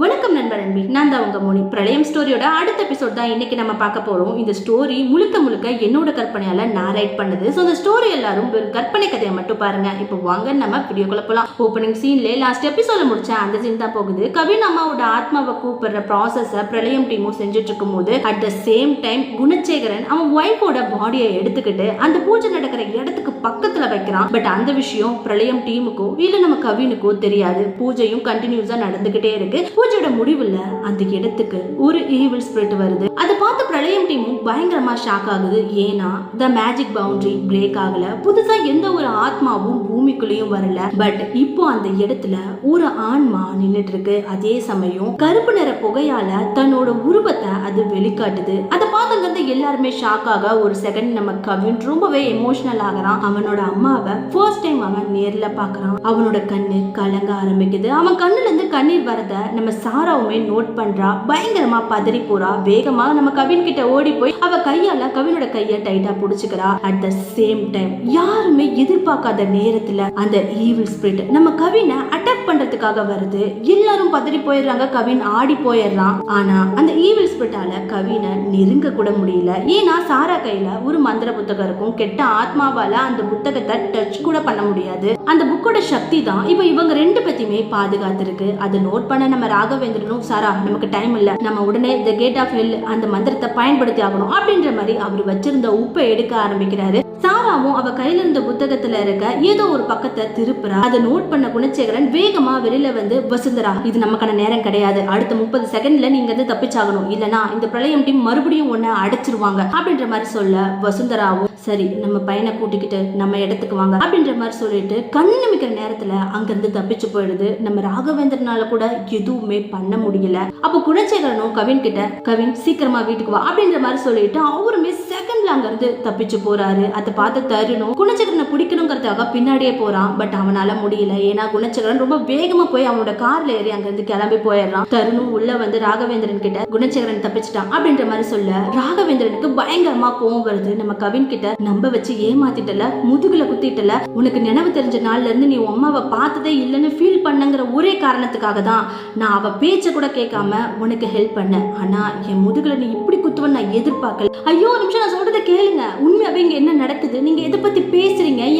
வணக்கம் நண்பர் அன்பி நான் தான் உங்க மொழி பிரளயம் ஸ்டோரியோட அடுத்த எபிசோட் தான் இன்னைக்கு நம்ம பார்க்க போறோம். இந்த ஸ்டோரி முழுக்க முழுக்க என்னோட கற்பனையால நான் ரைட் பண்ணது. ஸோ இந்த ஸ்டோரி எல்லாரும் வெறும் கற்பனை கதையை மட்டும் பாருங்க. இப்போ வாங்க நம்ம வீடியோக்குள்ள போலாம். ஓப்பனிங் சீன்ல லாஸ்ட் எபிசோட முடிச்ச அந்த சீன் தான் போகுது. கவின் அம்மாவோட ஆத்மாவை கூப்பிடுற ப்ராசஸ பிரளயம் டீமும் செஞ்சுட்டு இருக்கும் போது at the same time Gunasekaran அவன் ஒய்ஃபோட பாடியை எடுத்துக்கிட்டு அந்த பூஜை நடக்கிற இடத்துக்கு பக்கத்துல வைக்கிறான். பட் அந்த விஷயம் பிரளயம் டீமுக்கோ இல்ல நம்ம கவினுக்கோ தெரியாது. பூஜையும் கண்டினியூஸா நடந்துகிட்டே இருக்கு. பூஜையோட முடிவுல அந்த இடத்துக்கு ஒரு ஈவில் ஸ்பிரிட் வருது. அதை பார்த்து பிரளயம் டீமும் பயங்கரமா ஷாக் ஆகுது. ஏன்னா த மேஜிக் பவுண்டரி பிரேக் ஆகல. புதுசா எந்த ஒரு ஆத்மாவும் பூமிக்குள்ளேயும் வரல. பட் இப்போ அந்த இடத்துல ஒரு ஆன்மா நின்னுட்டு இருக்கு. அதே சமயம் கருப்பு நிற புகையால தன்னோட உருவத்தை அது வெளிக்காட்டுது. அது பார்த்துங்கிறது எல்லாருமே ஷாக் ஆக ஒரு செகண்ட் நம்ம கவின் ரொம்பவே எமோஷனல் ஆகிறான். அவனோட அம்மாவை ஃபர்ஸ்ட் டைம் அவன் நேர்ல பாக்குறான் அவனோட கண்ணு கலங்க ஆரம்பிக்குது. அவன் கண்ணுல இருந்து கண்ணீர் வரத நம்ம சாராவுமே நோட் பண்றா. பயங்கரமா பதறி போறா. வேகமா நம்ம கவின் கிட்ட ஓடி போய் அவ கையால கவினோட கைய டைட்டா புடிச்சுக்கிறா. அட் த சேம் டைம் யாருமே எதிர்பார்க்காத நேரத்துல அந்த ஈவில் ஸ்பிரிட் நம்ம கவினை அட்டாக் பண்றதுக்காக வருது. எல்லாரும் பதறி போயிடுறாங்க. கவின் ஆடி போயிடுறான். ஆனா அந்த ஈவில் ஸ்பிரிட்டால கவினை நெருங்க கூட முடியல. ஏன்னா சாரா கையில ஒரு மந்திர புத்தகம் இருக்கும். கெட்ட ஆத்மாவால அந்த புத்தகத்தை டச் கூட பண்ண முடியாது. அந்த புக்கோட சக்தி தான் இப்போ இவங்க ரெண்டு பத்தியுமே பாதுகாத்திருக்கு. அதை நோட் பண்ண நம்ம ராகவேந்திரனும் சாரா நமக்கு டைம் இல்ல. நம்ம உடனே த கேட் ஆஃப் ஹெல் அந்த மந்திரத்தை பயன்படுத்தி ஆகணும் அப்படின்ற மாதிரி அவர் வச்சிருந்த உப்பை எடுக்க ஆரம்பிக்கிறாரு. சாராவும் அவ கையில இருந்த புத்தகத்துல இருக்க ஏதோ ஒரு பக்கத்தை திருப்புறா. அதை நோட் பண்ண குணச்சேகரன் வேகமா வெளியில வந்து வசுந்தரா இது நமக்கான நேரம் கிடையாது. அடுத்த முப்பது செகண்ட்ல நீங்க வந்து தப்பிச்சாகணும். இல்லனா இந்த பிரளயம் டீம் மறுபடியும் ஒன்ன அடைச்சிருவாங்க. அப்படின்ற மாதிரி சொல்ல வசுந்தராவும் சரி நம்ம பையனை கூட்டிக்கிட்டு நம்ம இடத்துக்கு வாங்க. அப்படின்ற மாதிரி சொல்லிட்டு கண்ணு மிக்கிற நேரத்துல அங்கிருந்து தப்பிச்சு போயிடுது. நம்ம ராகவேந்திரனால கூட எதுவுமே பண்ண முடியல. அப்போ குணச்சேகரனும் கவின் கிட்ட கவின் சீக்கிரமா வீட்டுக்கு வா. அப்படின்ற மாதிரி சொல்லிட்டு அவருமே அங்கிருந்து அங்க தப்பிச்சு போறாரு. அதை பார்த்து தருணும். குணச்சக்கரனை பிடிக்கணுங்கிறதுக்காக பின்னாடியே போறான். பட் அவனால முடியல. ஏன்னா குணச்சக்கரன் ரொம்ப வேகமா போய் அவனோட கார்ல ஏறி அங்க இருந்து கிளம்பி போயிடுறான். தருணும் உள்ள வந்து ராகவேந்திரன் கிட்ட குணச்சக்கரன் தப்பிச்சிட்டான் அப்படின்ற மாதிரி சொல்ல ராகவேந்திரனுக்கு பயங்கரமா கோவம் வருது. நம்ம கவின் கிட்ட நம்ப வச்சு ஏமாத்திட்டல முதுகுல குத்திட்டல. உனக்கு நினைவு தெரிஞ்ச நாள்ல இருந்து நீ அம்மாவை பார்த்ததே இல்லைன்னு ஃபீல் பண்ணங்கிற ஒரே காரணத்துக்காக தான் நான் அவ பேச்ச கூட கேட்காம உனக்கு ஹெல்ப் பண்ணேன். ஆனா என் முதுகுல நீ இப்படி குத்துவன்னு நான் எதிர்பார்க்கல. ஐயோ நிமிஷம் நான் சொல்றதை கேளுங்க. உண்மையாவே இங்க என்ன நடக்குது? நீங்க எதை பத்தி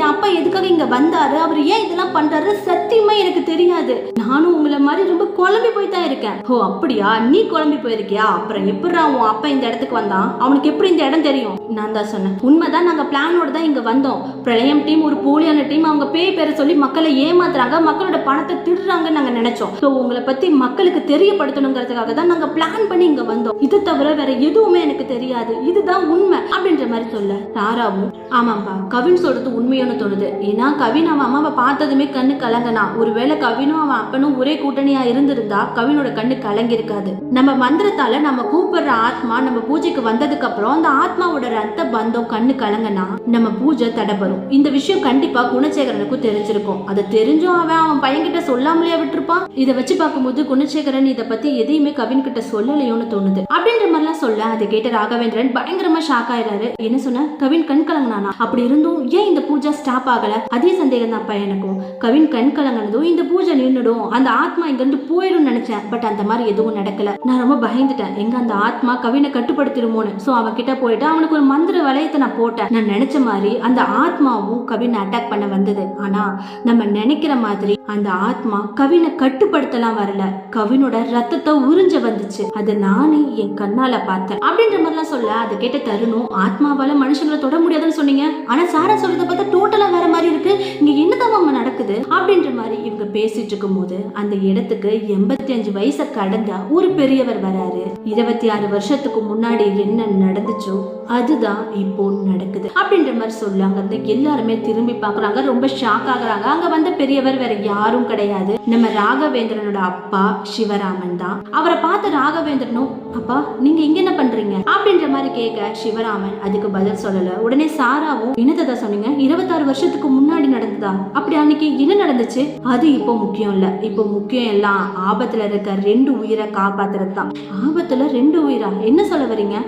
என் அப்பா எதுக்காக இங்க வந்தாரு? அவர் ஏன் இதெல்லாம் பண்றாரு? சத்தியமா எனக்கு தெரியாது. நானும் உங்களை மாதிரி ரொம்ப குழம்பி போய் தான் இருக்கேன். ஓ அப்படியா? நீ குழம்பி போயிருக்கியா? அப்புறம் எப்படிடா உன் அப்பா இந்த இடத்துக்கு வந்தான்? அவனுக்கு எப்படி இந்த இடம் தெரியும்? நான் தான் சொன்னேன். உண்மைதான் நாங்க பிளானோட தான் இங்க வந்தோம். பிரளயம் டீம் ஒரு போலியான டீம் அவங்க பேய் பேரை சொல்லி மக்களை ஏமாத்துறாங்க. மக்களோட பணத்தை திருடுறாங்கன்னு நாங்க நினைச்சோம். ஸோ உங்களை பத்தி மக்களுக்கு தெரியப்படுத்தணுங்கிறதுக்காக தான் நாங்க பிளான் பண்ணி இங்க வந்தோம். இது தவிர வேற எதுவுமே எனக்கு தெரியாது. இதுதான் உண்மை அப்படின்ற மாதிரி சொல்ல. தாராவும். ஆமாப்பா கவின் சொல்றது உண்மையோன்னு தோணுது. ஏன்னா கவின் அவன் அம்மாவை பார்த்ததுமே கண்ணு கலங்கனா ஒருவேளை கவினும் அவன் அப்பனும் ஒரே கூட்டணியா இருந்திருந்தா கவினோட கண்ணு கலங்கிருக்காது நம்ம மந்திரத்தால நம்ம கூப்பிடுற ஆத்மா நம்ம பூஜைக்கு வந்ததுக்கு அப்புறம் அந்த ஆத்மாவோட ரத்த பந்தம் கண்ணு கலங்கனா நம்ம பூஜை தடைபடும். இந்த விஷயம் கண்டிப்பா குணசேகரனுக்கும் தெரிஞ்சிருக்கும். அதை தெரிஞ்சும் அவன் அவன் பையன்கிட்ட சொல்லாமலேயே விட்டுருப்பான். இதை வச்சு பார்க்கும்போது குணசேகரன் இதை பத்தி எதையுமே கவின் கிட்ட சொல்லலையோன்னு தோணுது. அப்படின்ற மாதிரிலாம் சொல்ல அதை கேட்ட ராகவேந்திரன் பயங்கரமா ஷாக் ஆயிடுறாரு என்ன சொன்ன? கவின் கண் கலங்கினானா? அப்படி இருந்தும் ஏன் இந்த பூஜா ஸ்டாப் ஆகல. அதே சந்தேகம் தான் எனக்கும். கவின் கண் கலங்கினதும் இந்த பூஜை நின்னுடும். அந்த ஆத்மா இங்கிருந்து போயிடும் நினைச்சேன். பட் அந்த மாதிரி எதுவும் நடக்கல. நான் ரொம்ப பயந்துட்டேன். எங்க அந்த ஆத்மா கவினை கட்டுப்படுத்திடுமோன்னு. சோ அவன் கிட்ட போயிட்டு அவனுக்கு ஒரு மந்திர வளையத்தை நான் போட்டேன். நான் நினைச்ச மாதிரி அந்த ஆத்மாவும் கவினை அட்டாக் பண்ண வந்தது. ஆனா நம்ம நினைக்கிற மாதிரி அந்த ஆத்மா கவினை கட்டுப்படுத்தலாம் வரல. கவினோட ரத்தத்தை உறிஞ்ச வந்துச்சு. அதை நானே என் கண்ணால பார்த்தேன். அப்படின்ற மாதிரிலாம் சொல்ல அதை கேட்ட தருணும் ஆத்மாவால மனுஷங்களை தொட முடியாதுன்னு சொன்னீங்க. ஆனா சாரா சொல்றத பார்த்தா டோட்டலா வேற மாதிரி இருக்கு. இங்க என்னதான் அம்மா நடக்குது அப்படின்ற மாதிரி இவங்க பேசிட்டு இருக்கும் போது அந்த இடத்துக்கு எண்பத்தி அஞ்சு வயசை கடந்த ஒரு பெரியவர் வராரு. இருபத்தி ஆறு வருஷத்துக்கு முன்னாடி என்ன நடந்துச்சோ அதுதான் இப்போ நடக்குது அப்படின்ற மாதிரி சொல்லுவாங்க. அங்க இருந்து எல்லாருமே திரும்பி பாக்குறாங்க ரொம்ப ஷாக் ஆகுறாங்க. அங்க வந்த பெரியவர் வேற யாரும் கிடையாது. நம்ம ராகவேந்திரனோட அப்பா சிவராமன் தான். அவரை பார்த்த ராகவேந்திரனும் அப்பா நீங்க இங்க என்ன பண்றீங்க? அப்படின்ற மாதிரி கேட்க சிவராமன் அதுக்கு பதில் சொல்லல. உடனே சாராவும் என்னத்ததா சொன்னீங்க? இருபத்தாறு வருஷத்துக்கு முன்னாடி நடந்ததா? அப்படி அன்னைக்கு என்ன நடந்துச்சு? அது இப்போ முக்கியம் இல்ல. இப்போ முக்கியம் எல்லாம் ஆபத்துல இருக்க ரெண்டு உயிரை காப்பாத்துறது தான் ஆபத்துல ரெண்டு உயிரா? என்ன சொல்ல வரீங்க?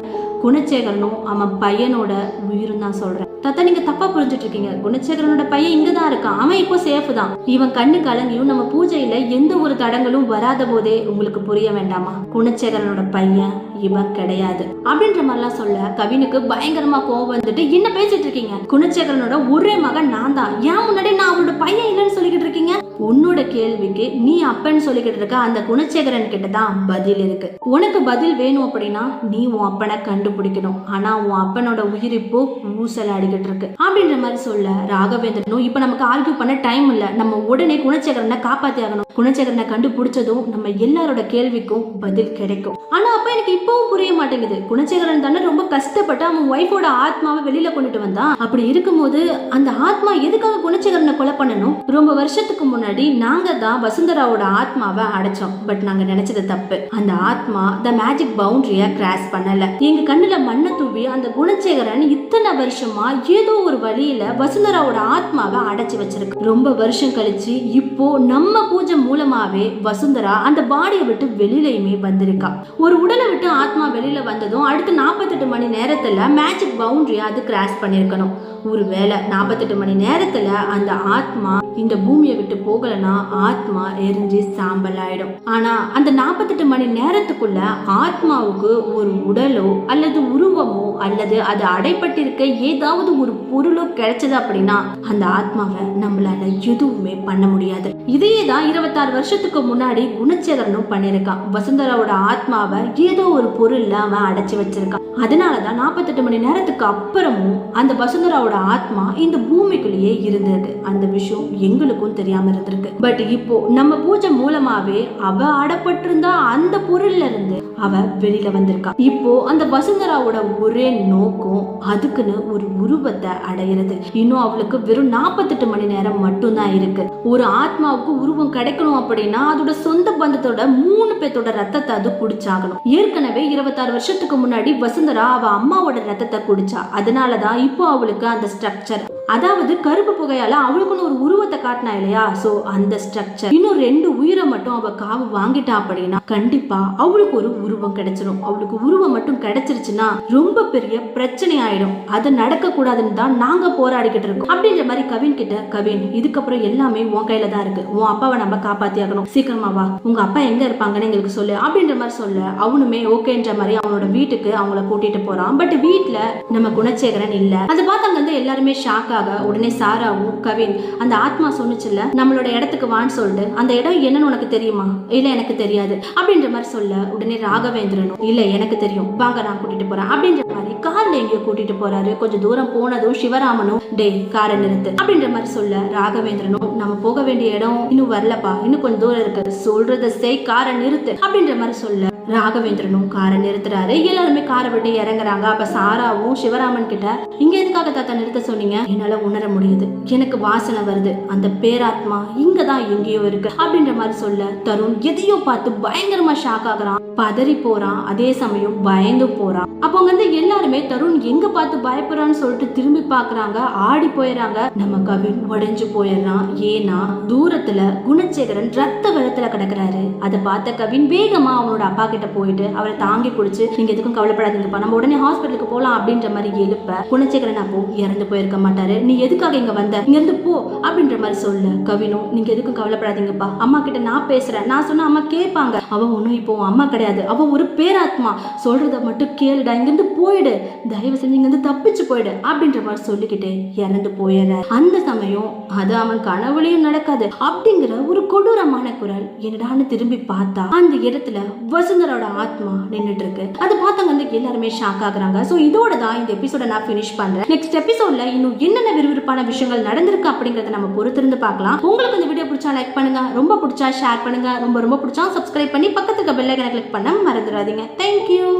குணச்சேகரனும் அவன் பையனோட உயிரும் தான் சொல்றேன். தாத்தா நீங்க தப்பா புரிஞ்சுட்டு இருக்கீங்க குணச்சேகரனோட பையன் இங்க தான் இருக்கான். அவன் இப்போ சேஃப் தான். இவன் கண்ணு கலங்கியும் நம்ம பூஜையில எந்த ஒரு தடங்களும் வராத போதே உங்களுக்கு புரிய வேண்டாமா? குணச்சேகரனோட பையன் இவன் கிடையாது. அப்படின்ற மாதிரிலாம் சொல்ல கவினுக்கு பயங்கரமா கோவம் வந்துட்டு என்ன பேசிட்டு இருக்கீங்க குணச்சேகரனோட ஒரே மகன் நான் தான். ஏன் முன்னாடி நான் அவரோட பையன் இல்லைன்னு சொல்லிக்கிட்டு இருக்கீங்க? உன்னோட கேள்விக்கு நீ அப்பன்னு சொல்லிக்கிட்டு இருக்க அந்த குணச்சேகரன் கிட்ட தான் பதில் இருக்கு. உனக்கு பதில் வேணும் அப்படின்னா நீ உன் அப்பனை கண்டுபிடிக்கணும். ஆனா உன் அப்பனோட உயிரிப்போ இப்போ நடந்துட்டு இருக்கு அப்படின்ற மாதிரி சொல்ல ராகவேந்திரனும் இப்ப நமக்கு ஆர்கியூ பண்ண டைம் இல்ல. நம்ம உடனே குணச்சேகரனை காப்பாத்தி ஆகணும். குணச்சேகரனை கண்டுபிடிச்சதும் நம்ம எல்லாரோட கேள்விக்கும் பதில் கிடைக்கும். ஆனா எனக்கு இப்பவும் புரிய மாட்டேங்குது. குணச்சேகரன் தானே ரொம்ப கஷ்டப்பட்டு அவன் ஒய்ஃபோட ஆத்மாவை வெளியில கொண்டுட்டு வந்தான். அப்படி இருக்கும்போது அந்த ஆத்மா எதுக்காக குணச்சேகரனை கொலை பண்ணணும்? ரொம்ப வருஷத்துக்கு முன்னாடி நாங்க தான் வசுந்தராவோட ஆத்மாவை அடைச்சோம். பட் நாங்க நினைச்சது தப்பு. அந்த ஆத்மா த மேஜிக் பவுண்டரிய கிராஸ் பண்ணல. எங்க கண்ணுல மண்ணை தூவி அந்த குணச்சேகரன் இத்தனை வருஷமா ஏதோ ஒரு வழியில வசுந்தராவோட ஆத்மாவை அடைச்சு வச்சிருக்கு. ரொம்ப வருஷம் கழிச்சு இப்போ நம்ம பூஜை மூலமாவே வசுந்தரா அந்த பாடியை விட்டு வெளியிலயுமே வந்திருக்கா. ஒரு உடலை விட்டு ஆத்மா வெளியில வந்ததும் அடுத்த நாற்பத்தெட்டு மணி நேரத்துல மேஜிக் பவுண்டரி அது கிராஸ் பண்ணிருக்கணும். ஒருவேளை நாற்பத்தெட்டு மணி நேரத்துல அந்த ஆத்மா இந்த பூமியை விட்டு போகலனா ஆத்மா எரிஞ்சு சாம்பல் ஆயிடும் ஆனா அந்த நாற்பத்தெட்டு மணி நேரத்துக்குள்ள ஆத்மாவுக்கு ஒரு உடலோ அல்லது உருவமோ அல்லது அது அடைப்பட்டிருக்க ஏதாவது ஒரு பொருளோ கிடைச்சது அப்படின்னா அந்த ஆத்மாவை நம்மளால எதுவுமே பண்ண முடியாது. இதையே தான் இருபத்தாறு வருஷத்துக்கு முன்னாடி குணச்சேகரனும் பண்ணியிருக்கான். வசுந்தராவோட ஆத்மாவை ஏதோ ஒரு பொருள்ல அவன் அடைச்சு வச்சிருக்கான். அதனாலதான் நாற்பத்தெட்டு மணி நேரத்துக்கு அப்புறமும் அந்த வசுந்தராவோட ஆத்மா இந்த பூமிக்குள்ளேயே இருந்தது. அந்த விஷயம் எங்களுக்கும் தெரியாம இருந்திருக்கு. பட் இப்போ நம்ம பூஜை மூலமாவே அவ அடப்பட்டிருந்தா அந்த பொருள்ல இருந்து அவ வெளியில வந்திருக்கா. இப்போ அந்த வசுந்தராவோட ஒரே நோக்கம் அதுக்குன்னு ஒரு உருவத்தை அடையிறது. இன்னும் அவளுக்கு வெறும் நாற்பத்தெட்டு மணி நேரம் மட்டும்தான் இருக்கு. ஒரு ஆத்மாவுக்கு உருவம் கிடைக்கணும் அப்படின்னா அதோட சொந்த பந்தத்தோட மூணு பேத்தோட ரத்தத்தை அது குடிச்சாகணும். ஏற்கனவே இருபத்தாறு வருஷத்துக்கு முன்னாடி வசுந்தரா அவ அம்மாவோட ரத்தத்தை குடிச்சா. அதனாலதான் இப்போ அவளுக்கு அந்த ஸ்ட்ரக்சர் அதாவது கருப்பு புகையால அவளுக்குன்னு ஒரு உருவத்தை காட்டினா இல்லையா? சோ அந்த ஸ்ட்ரக்சர் இன்னும் ரெண்டு உயிரை மட்டும் அவ காவு வாங்கிட்டா அப்படின்னா கண்டிப்பா அவளுக்கு ஒரு உருவம் கிடைச்சிடும் அவளுக்கு உருவம் மட்டும் கிடைச்சிருச்சுன்னா ரொம்ப பெரிய பிரச்சனை ஆயிடும். அது நடக்க கூடாதுன்னு தான் நாங்க போராடிக்கிட்டு இருக்கோம். அப்படின்ற மாதிரி கவின் கிட்ட கவின் இதுக்கப்புறம் எல்லாமே உன் கையில தான் இருக்கு. உன் அப்பாவை நம்ம காப்பாத்தி ஆகணும் சீக்கிரமா வா. உங்க அப்பா எங்க இருப்பாங்கன்னு எங்களுக்கு சொல்லு. அப்படின்ற மாதிரி சொல்ல அவனுமே ஓகேன்ற மாதிரி அவனோட வீட்டுக்கு அவங்கள கூட்டிட்டு போறான். பட் வீட்டுல நம்ம குணச்சேகரன் இல்ல. அதை பார்த்து அங்க எல்லாருமே ஷாக் அதுக்காக உடனே சாராவும் கவின் அந்த ஆத்மா சொன்னுச்சுல்ல நம்மளோட இடத்துக்கு வான்னு சொல்லிட்டு அந்த இடம் என்னன்னு உனக்கு தெரியுமா? இல்ல எனக்கு தெரியாது. அப்படின்ற மாதிரி சொல்ல உடனே ராகவேந்திரனும் இல்ல எனக்கு தெரியும். வாங்க நான் கூட்டிட்டு போறேன். அப்படின்ற மாதிரி கார்ல எங்கேயோ கூட்டிட்டு போறாரு. கொஞ்சம் தூரம் போனதும் சிவராமனும் டே காரை நிறுத்து. அப்படின்ற மாதிரி சொல்ல ராகவேந்திரனும் நம்ம போக வேண்டிய இடம் இன்னும் வரலப்பா. இன்னும் கொஞ்சம் தூரம் இருக்கு. சொல்றத செய் காரை நிறுத்து. அப்படின்ற மாதிரி சொல்ல ராகவேந்திரனும் காரை நிறுத்துறாரு. எல்லாருமே காரை விட்டு இறங்குறாங்க. அப்ப சாராவும் சிவராமன் கிட்ட இங்க எதுக்காக தாத்தா நிறுத்த சொன்னீங்க? என்னால உணர முடியுது. எனக்கு வாசனை வருது. அந்த பேராத்மா இங்கதான் எங்கேயோ இருக்கு. அப்படின்ற மாதிரி சொல்ல தருண் எதையோ பார்த்து பயங்கரமா ஷாக் ஆகுறான். பதறி போறான். அதே சமயம் பயந்து போறான். அப்போ வந்து எல்லாருமே தருண் எங்க பார்த்து பயப்படுறான்னு சொல்லிட்டு திரும்பி பாக்குறாங்க ஆடி போயிடுறாங்க நம்ம கவின் உடைஞ்சு போயிடுறான். ஏன்னா தூரத்துல குணச்சேகரன் ரத்த வெள்ளத்துல கிடக்குறாரு. அதை பார்த்த கவின் வேகமா அவனோட அப்பா கிட்ட போயிட்டு அவரை தாங்கி குடிச்சு நீங்க எதுக்கும் கவலைப்படாதீங்கப்பா. நம்ம உடனே ஹாஸ்பிட்டலுக்கு போலாம். அப்படின்ற மாதிரி எழுப்ப குணச்சேகரன் அப்போ இறந்து போயிருக்க மாட்டாரு. நீ எதுக்காக இங்க வந்த? இங்க இருந்து போ அப்படின்ற மாதிரி சொல்ல. கவினும் நீங்க எதுக்கும் கவலைப்படாதீங்கப்பா. அம்மா கிட்ட நான் பேசுறேன். நான் சொன்னா அம்மா கேட்பாங்க. அவ ஒன்னும் இப்போ அம்மா கிடையாது. அவ ஒரு பேராத்மா. சொல்றத மட்டும் கேளுடா. இங்க இருந்து போயிடு. தயவு செஞ்சு இங்க இருந்து தப்பிச்சு போயிடு அப்படின்ற மாதிரி சொல்லிக்கிட்டே இறந்து போயிடுற அந்த சமயம் அது அவன் கனவுலையும் நடக்காது. அப்படிங்கிற ஒரு கொடூரமான குரல் என்னடான்னு திரும்பி பார்த்தா அந்த இடத்துல வசுந்தரோட ஆத்மா நின்னுட்டு இருக்கு அதை பார்த்தவங்க வந்து எல்லாருமே ஷாக் ஆகுறாங்க. ஸோ இதோட தான் இந்த எபிசோட நான் ஃபினிஷ் பண்றேன். நெக்ஸ்ட் எபிசோட்ல இன்னும் என்ன என்னென்ன விறுவிறுப்பான விஷயங்கள் நடந்திருக்கு அப்படிங்கறத நம்ம பொறுத்திருந்து பார்க்கலாம். உங்களுக்கு இந்த வீடியோ பிடிச்சா லைக் பண்ணுங்க. ரொம்ப பிடிச்சா ஷேர் பண்ணுங்க. ரொம்ப ரொம்ப பிடிச்சா சப்ஸ்கிரைப் பண்ணி பக்கத்துக்கு பெல்லைக்கனை கிளிக் பண்ண மறந்துடாதீங்க. தேங்க்யூ